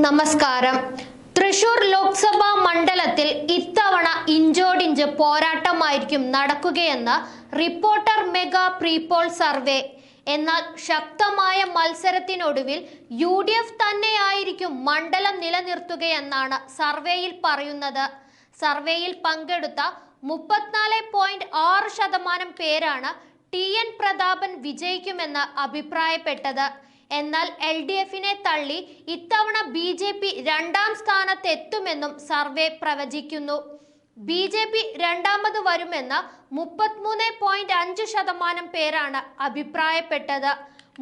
നമസ്കാരം. തൃശൂർ ലോക്സഭാ മണ്ഡലത്തിൽ ഇത്തവണ ഇഞ്ചോടിഞ്ച് പോരാട്ടമായിരിക്കും നടക്കുകയെന്ന് റിപ്പോർട്ടർ മെഗാ പ്രീപോൾ സർവേ. എന്നാൽ ശക്തമായ മത്സരത്തിനൊടുവിൽ യു ഡി എഫ് തന്നെയായിരിക്കും മണ്ഡലം നിലനിർത്തുകയെന്നാണ് സർവേയിൽ പറയുന്നത്. സർവേയിൽ പങ്കെടുത്ത മുപ്പത്തിനാല് പോയിന്റ് ആറ് ശതമാനം പേരാണ് ടി എൻ പ്രതാപൻ വിജയിക്കുമെന്ന് അഭിപ്രായപ്പെട്ടത്. എന്നാൽ എൽ ഡി എഫിനെ തള്ളി ഇത്തവണ ബി ജെ പി രണ്ടാം സ്ഥാനത്തെത്തുമെന്നും സർവേ പ്രവചിക്കുന്നു. ബി ജെ പി രണ്ടാമത് വരുമെന്ന് മുപ്പത്തിമൂന്ന് പോയിന്റ് അഞ്ച് ശതമാനം പേരാണ് അഭിപ്രായപ്പെട്ടത്.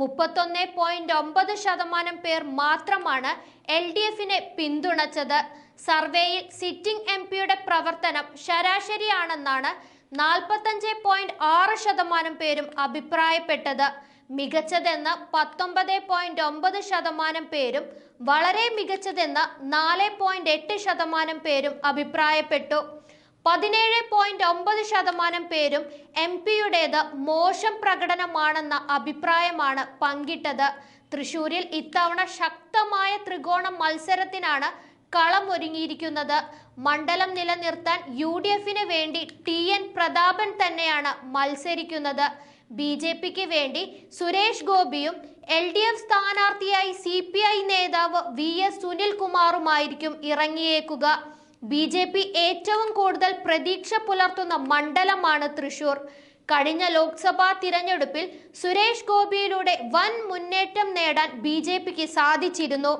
മുപ്പത്തൊന്ന് പോയിന്റ് ഒമ്പത് ശതമാനം പേർ മാത്രമാണ് എൽ ഡി എഫിനെ പിന്തുണച്ചത്. സർവേയിൽ സിറ്റിംഗ് എം പിയുടെ പ്രവർത്തനം ശരാശരിയാണെന്നാണ് നാൽപ്പത്തഞ്ച് പോയിന്റ് ആറ് ശതമാനം പേരും അഭിപ്രായപ്പെട്ടത്. മികച്ചതെന്ന് പത്തൊമ്പത് പോയിന്റ് ഒമ്പത് ശതമാനം പേരും വളരെ മികച്ചതെന്ന് നാല് പോയിന്റ് എട്ട് ശതമാനം പേരും അഭിപ്രായപ്പെട്ടു. പതിനേഴ് പോയിന്റ് ഒമ്പത് ശതമാനം പേരും എം പിയുടേത് മോശം പ്രകടനമാണെന്ന അഭിപ്രായമാണ് പങ്കിട്ടത്. തൃശൂരിൽ ഇത്തവണ ശക്തമായ ത്രികോണ മത്സരത്തിനാണ് കളമൊരുങ്ങിയിരിക്കുന്നത്. മണ്ഡലം നിലനിർത്താൻ യു ഡി എഫിന് വേണ്ടി ടി എൻ പ്രതാപൻ തന്നെയാണ് മത്സരിക്കുന്നത്. ബി ജെ പിക്ക് വേണ്ടി സുരേഷ് ഗോപിയും എൽ ഡി എഫ് സ്ഥാനാർത്ഥിയായി സി പി ഐ നേതാവ് വി എസ് സുനിൽകുമാറുമായിരിക്കും ഇറങ്ങിയേക്കുക. ബി ജെ പി ഏറ്റവും കൂടുതൽ പ്രതീക്ഷ പുലർത്തുന്ന മണ്ഡലമാണ് തൃശൂർ. കഴിഞ്ഞ ലോക്സഭാ തിരഞ്ഞെടുപ്പിൽ സുരേഷ് ഗോപിയിലൂടെ വൻ മുന്നേറ്റം നേടാൻ ബി സാധിച്ചിരുന്നു.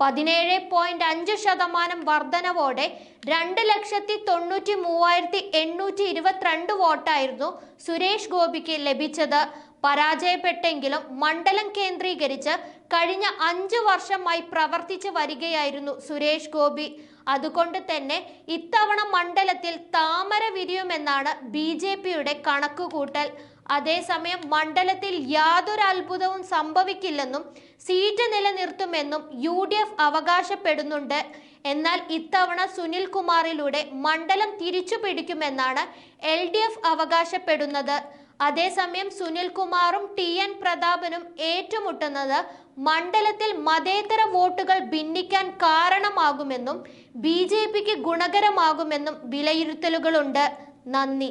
പതിനേഴ് പോയിന്റ് അഞ്ച് ശതമാനം വർധനവോടെ രണ്ട് ലക്ഷത്തി തൊണ്ണൂറ്റി മൂവായിരത്തി എണ്ണൂറ്റി ഇരുപത്തിരണ്ട് വോട്ടായിരുന്നു സുരേഷ് ഗോപിക്ക് ലഭിച്ചത്. പരാജയപ്പെട്ടെങ്കിലും മണ്ഡലം കേന്ദ്രീകരിച്ച് കഴിഞ്ഞ അഞ്ചു വർഷമായി പ്രവർത്തിച്ചു വരികയായിരുന്നു സുരേഷ് ഗോപി. അതുകൊണ്ട് തന്നെ ഇത്തവണ മണ്ഡലത്തിൽ താമര വിരിയുമെന്നാണ് ബി കണക്കുകൂട്ടൽ. അതേസമയം മണ്ഡലത്തിൽ യാതൊരു അത്ഭുതവും സംഭവിക്കില്ലെന്നും സീറ്റ് നിലനിർത്തുമെന്നും യു ഡി എഫ് അവകാശപ്പെടുന്നുണ്ട്. എന്നാൽ ഇത്തവണ സുനിൽ കുമാറിലൂടെ മണ്ഡലം തിരിച്ചു പിടിക്കുമെന്നാണ് എൽ ഡി എഫ് അവകാശപ്പെടുന്നത്. അതേസമയം സുനിൽകുമാറും ടി എൻ പ്രതാപനും ഏറ്റുമുട്ടുന്നത് മണ്ഡലത്തിൽ മതേതര വോട്ടുകൾ ഭിന്നിക്കാൻ കാരണമാകുമെന്നും ബി ജെ പിക്ക് ഗുണകരമാകുമെന്നും വിലയിരുത്തലുകളുണ്ട്. നന്ദി.